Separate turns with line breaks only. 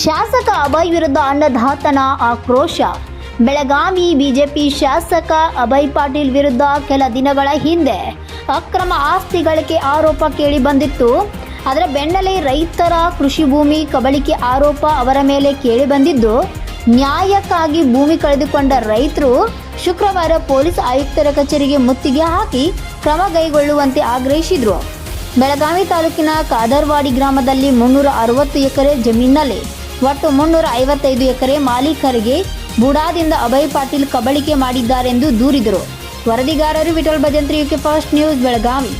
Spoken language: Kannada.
ಶಾಸಕ ಅಭಯ್ ವಿರುದ್ಧ ಅನ್ನದಾತನ ಆಕ್ರೋಶ. ಬೆಳಗಾವಿ ಬಿಜೆಪಿ ಶಾಸಕ ಅಭಯ್ ಪಾಟೀಲ್ ವಿರುದ್ಧ ಕೆಲ ದಿನಗಳ ಹಿಂದೆ ಅಕ್ರಮ ಆಸ್ತಿ ಗಳಿಕೆ ಆರೋಪ ಕೇಳಿ ಬಂದಿತ್ತು. ಅದರ ಬೆನ್ನಲ್ಲೇ ರೈತರ ಕೃಷಿ ಭೂಮಿ ಕಬಳಿಕೆ ಆರೋಪ ಅವರ ಮೇಲೆ ಕೇಳಿ ಬಂದಿದ್ದು, ನ್ಯಾಯಕ್ಕಾಗಿ ಭೂಮಿ ಕಳೆದುಕೊಂಡ ರೈತರು ಶುಕ್ರವಾರ ಪೊಲೀಸ್ ಆಯುಕ್ತರ ಕಚೇರಿಗೆ ಮುತ್ತಿಗೆ ಹಾಕಿ ಕ್ರಮ ಕೈಗೊಳ್ಳುವಂತೆ ಆಗ್ರಹಿಸಿದರು. ಬೆಳಗಾವಿ ತಾಲೂಕಿನ ಕಾದರ್ವಾಡಿ ಗ್ರಾಮದಲ್ಲಿ ಮುನ್ನೂರ ಅರವತ್ತು ಎಕರೆ ಜಮೀನಿನಲ್ಲಿ ಒಟ್ಟು ಮುನ್ನೂರ ಐವತ್ತೈದು ಎಕರೆ ಮಾಲೀಕರಿಗೆ ಬುಡಾದಿಂದ ಅಭಯ್ ಪಾಟೀಲ್ ಕಬಳಿಕೆ ಮಾಡಿದ್ದಾರೆಂದು ದೂರಿದರು. ವರದಿಗಾರರು Vittal Bhajantri, UK first news, Belagavi.